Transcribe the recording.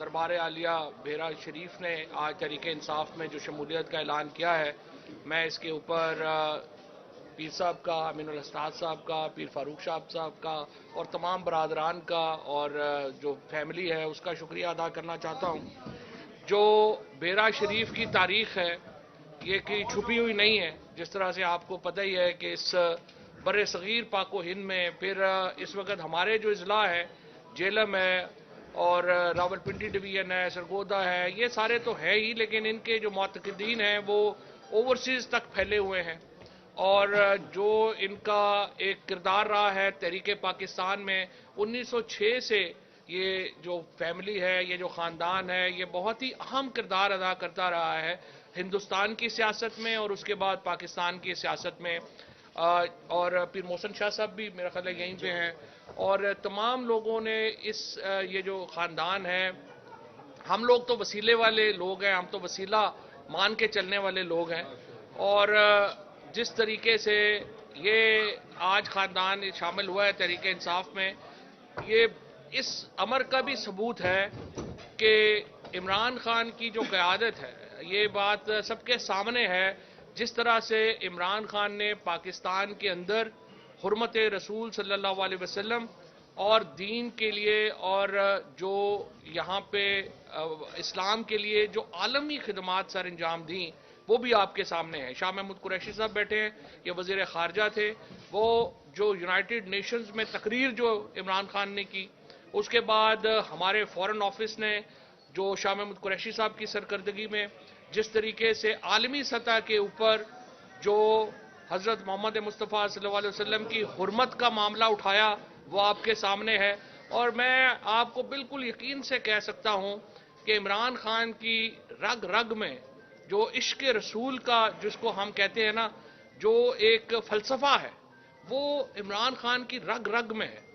दरबार आलिया बेरा शरीफ ने आज तरीके इंसाफ में जो शमूलियत का ऐलान किया है, मैं इसके ऊपर पीर साहब का अमीन अस्ताद साहब का, पीर फारूक साहब साहब का और तमाम बरदरान का और जो फैमिली है उसका शुक्रिया अदा करना चाहता हूँ। जो बेरा शरीफ की तारीख है, ये कि छुपी हुई नहीं है, जिस तरह से आपको पता ही है कि इस बर सग़ीर पाको हिंद में फिर इस वक्त हमारे जो अजला है, जेलम है और रावलपिंडी डिवीज़न है, सरगोदा है, ये सारे तो है ही, लेकिन इनके जो मतदीन हैं, वो ओवरसीज़ तक फैले हुए हैं। और जो इनका एक किरदार रहा है तहरीक पाकिस्तान में 1906 से ये जो फैमिली है, ये जो ख़ानदान है, ये बहुत ही अहम किरदार अदा करता रहा है हिंदुस्तान की सियासत में और उसके बाद पाकिस्तान की सियासत में। और पीर मोहसन शाह साहब भी मेरा ख्याल है यहीं पे हैं। और तमाम लोगों ने इस ये जो ख़ानदान है, हम लोग तो वसीले वाले लोग हैं, हम तो वसीला मान के चलने वाले लोग हैं। और जिस तरीके से ये आज ख़ानदान शामिल हुआ है, तरीके इंसाफ में, ये इस अमर का भी सबूत है कि इमरान खान की जो क़्यादत है, ये बात सबके सामने है जिस तरह से इमरान खान ने पाकिस्तान के अंदर हरमत रसूल सल्लल्लाहु अलैहि वसल्लम और दीन के लिए और जो यहाँ पे इस्लाम के लिए जो आलमी खदमात सर अंजाम दी, वो भी आपके सामने है। शाह महमूद कुरैशी साहब बैठे हैं, ये वज़ीर खारजा थे। वो जो यूनाइटेड नेशंस में तकरीर जो इमरान खान ने की, उसके बाद हमारे फॉरेन ऑफ़िस ने जो शाह महमूद कुरैशी साहब की सरकर्दगी में जिस तरीके से आलमी सतह के ऊपर जो हज़रत मोहम्मद मुस्तफ़ा वसल्लम की हरमत का मामला उठाया, वो आपके सामने है। और मैं आपको बिल्कुल यकीन से कह सकता हूँ कि इमरान खान की रग रग में जो इश्क रसूल का, जिसको हम कहते हैं ना, जो एक फ़लसफ़ा है, वो इमरान खान की रग रग में है।